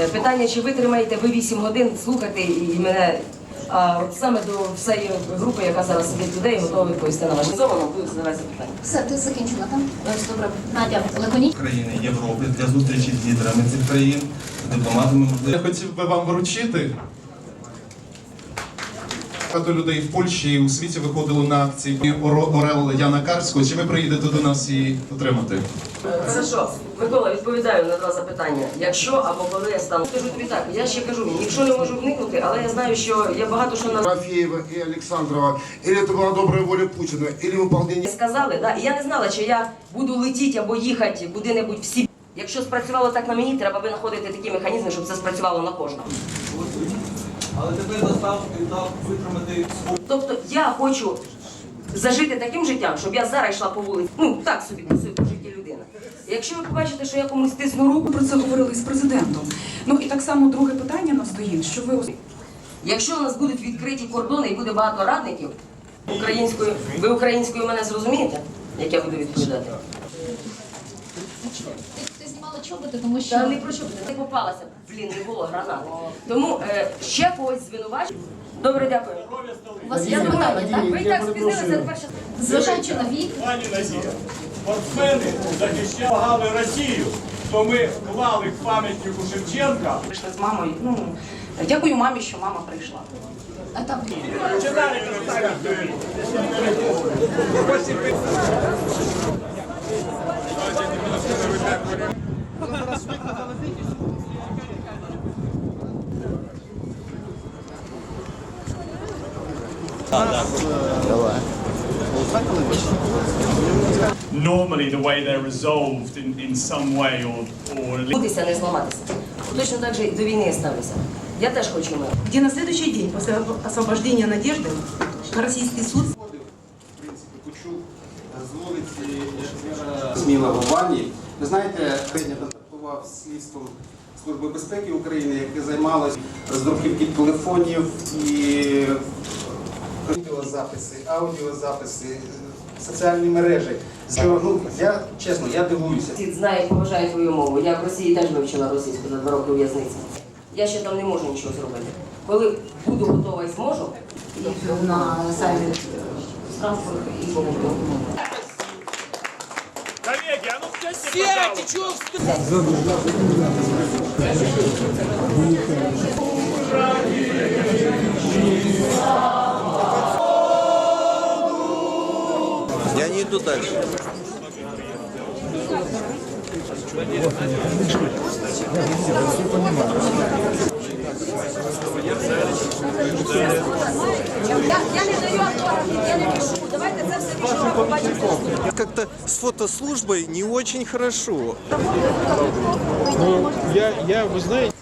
Е, питання, чи витримаєте ви 8 годин слухати і мене а от саме до всієї групи, яка зараз сидить людей, готова відповісти на ваші зовно будуть задавати запитання. Все, ти закінчила там. Ну, добре, Надя Лаконі. країни Європи для зустрічі з лідерами цих країн, з дипломатами. Я хотів би вам вручити. Багато людей в Польщі і у світі виходили на акції Оро- Орел Яна Карського. Чи ви приїдете до нас і отримати? Хорошо, Микола, відповідаю на два запитання. Якщо або коли я стану, кажу тобі так, я ще кажу, ніщо не можу вникнути, але я знаю, що я багато що на Рафеева и Александрова, или это была добрая воля Путина, или выполнение сказали, да, і я не знала, чи я буду летіти або їхати куди-небудь в Сибір. Якщо спрацювало так на мені, треба винаходити такі механізми, щоб це спрацювало на кожного. Але тепер настав етап витримати свою Тобто я хочу зажити таким життям, щоб я зараз йшла по вулиці. Ну так собі собі по житті людина. Якщо ви побачите, що я комусь тисну руку, про це говорили з президентом. Ну і так само друге питання на стоїть, що ви якщо у нас будуть відкриті кордони і буде багато радників українською, ви українською мене зрозумієте, як я буду відповідати? Ти, ти знімала чоботи, тому що Та не про що не попалася, блін, не було гранати. Тому е, ще когось звинувачую. Добре, дякую. у вас є запитання, так? Ви і так спізнилися тепер ще. Зважаючи на вік, Пані Надія, спортсмени захищали Росію, то ми вклали в пам'ятнику Шевченка. прийшли з мамою. Ну дякую мамі, що мама прийшла. а там Починали Normally, the way they're resolved in, in some way or, or не зламатися. Точно так же і до війни я ставлюся. Я теж хочу миру. Где на следующий день после освобождения Надежды российский суд в принципі, почув з вулиці Сміла в Овані. Ви знаєте, я контактував з слідством Служби безпеки України, яке займалося роздруківки телефонів і відеозаписи, аудіозаписи, соціальні мережі. Що, ну, я чесно, я дивуюся. Світ знає і поважає твою мову. Я в Росії теж вивчила російську за два роки в'язниці. Я ще там не можу нічого зробити. Коли буду готова і зможу, на сайті транспорт і поговорю. Коллеги, а ну сядьте, пожалуйста. Не иду все рішимо, побачимо. Как-то с фотослужбой не очень хорошо. Ну, я, я, вы знаете,